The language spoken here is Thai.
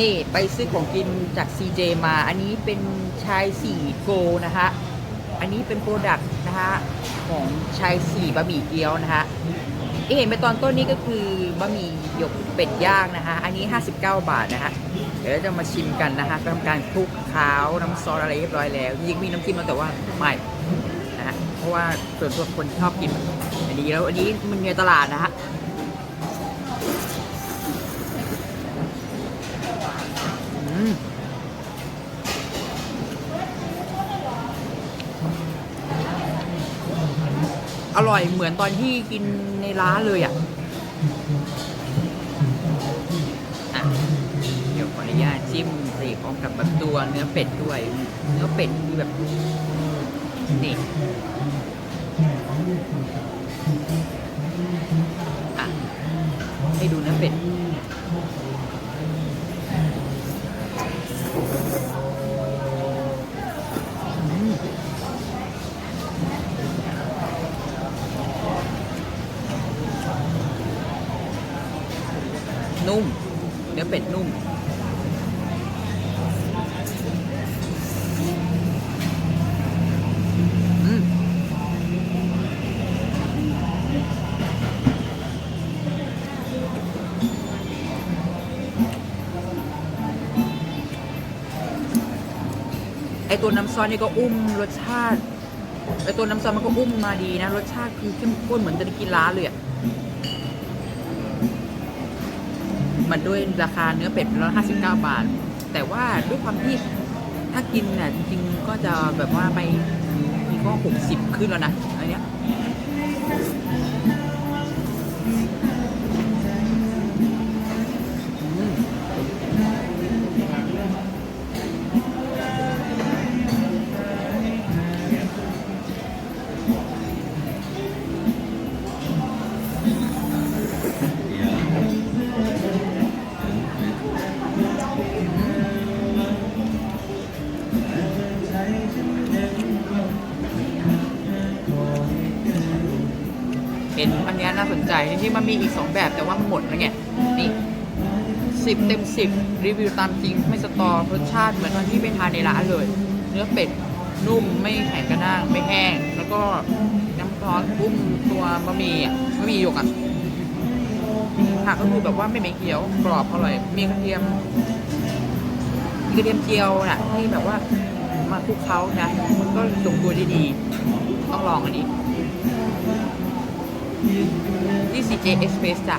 นี่ไปซื้อของกินจาก CJ มา อันนี้เป็นชายสี่โกนะคะ อันนี้เป็นโปรดักต์นะคะของชายสี่บะหมี่เกี๊ยวนะคะที่เห็นไปตอนต้นนี้ก็คือบะหมี่หยกเป็ดย่างนะคะ อันนี้ 59 บาทนะคะ เดี๋ยวจะมาชิมกันนะคะทำการคลุกเคล้าวน้ำซอสอะไรเรียบร้อยแล้วจริงมีน้ำจิ้มแล้วแต่ว่าไม่นะฮะเพราะว่าส่วนตัวคนชอบกินอันนี้แล้วอันนี้มันในตลาดนะฮะ อร่อยเหมือนตอนที่กินในร้านเลยอะอะเดี๋ยวขออนุญาตจิ้มใส่พร้อมกับแบบตัวเนื้อเป็ดด้วย เนื้อเป็ดที่แบบนี่อะให้ดูเนื้อเป็ด นุ่ม เนื้อเป็ดนุ่มอืมไอตัวน้ำซอสนี่ก็อุ้มรสชาติ ไอตัวน้ำซอสมันก็อุ้มมาดีนะ รสชาติคือเข้มข้นเหมือนจะได้กินร้านเลยอะ มันด้วยราคาเนื้อเป็ดร้อยห้าสิบเก้าบาท แต่ว่าด้วยความที่ถ้ากินเนี่ยจริงก็จะแบบว่าไปมีก็หกสิบขึ้นแล้วนะอันเนี้ย เห็นอันนี้น่าสนใจจริงๆมันมีอีกสองแบบแต่ว่าหมดแล้วไงนี่สิบเต็มสิบรีวิวตามจริงไม่สตอรสชาติเหมือนตอนที่ไปทานในร้านเลย เนื้อเป็ดนุ่มไม่แข็งกระด้างไม่แห้ง แล้วก็น้ำซอสปุ้มตัวบะหมี่บะหมี่หยกอะผักก็คือแบบว่าไม่เหม็นเขียวกรอบอร่อย มีกระเทียมมีกระเทียมเจียวน่ะที่แบบว่ามาคลุกเคล้านะมันก็ลงตัวได้ดีต้องลองอันนี้ ที่ CJ Express จ้ะ